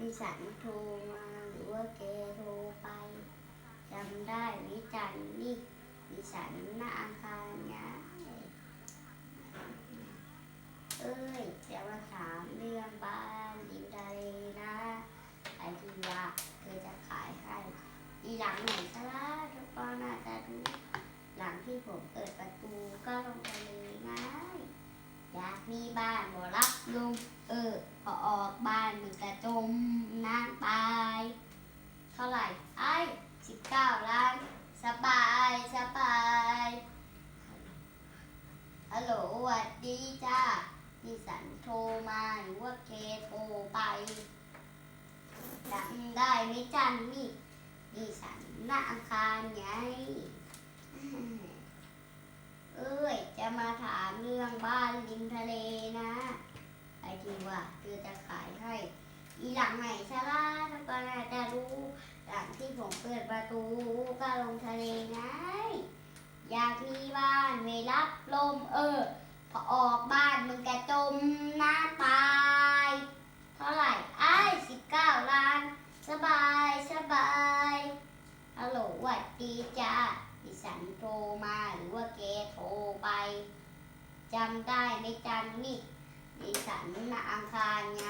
ดิฉันโทรมาหรือว่าแกโทรไปจำได้วิจันนี่ดิฉันหน้าอาคารย้ายเอ้ยจะมาถามเรื่องบ้านริมทะเลนะไอทีว่าเธอจะขายให้อีหลังไหนซะล่ะทุกคนน่าจะรู้หลังที่ผมเปิดประตูก็ลงทะ มีบ้านบ่รับลมเออพอออกบ้านมันกระจมน้ำตาย เท่าไหร่ไอ้สิบเก้าล้านสบายสบายฮัลโหลสวัสดีจ้าพี่สันโทรมาหรือว่าเคโทรไปจำได้ไหมจันนี่พี่สันหน้าอาคารไง เอ้ย จะมาถามเรื่อง บ้านริมทะเลนะไอทีว่าคือจะขายให้ อีหลังไหนชะล่าทุกคนอาจะรู้หลังที่ผมเปิดประตูก็ลงทะเลไงอยากมีบ้านไม่รับลมเออ พอออกบ้านมันกระจมหน้าตาย เท่าไหร่ไอ้สิบเก้าล้าน สบายสบายฮัลโหลวัดดีจ้าดิฉันโทรมาหรือว่าแกโทรไป จำได้ไม่จำนี่ดิฉันนะอังคารไง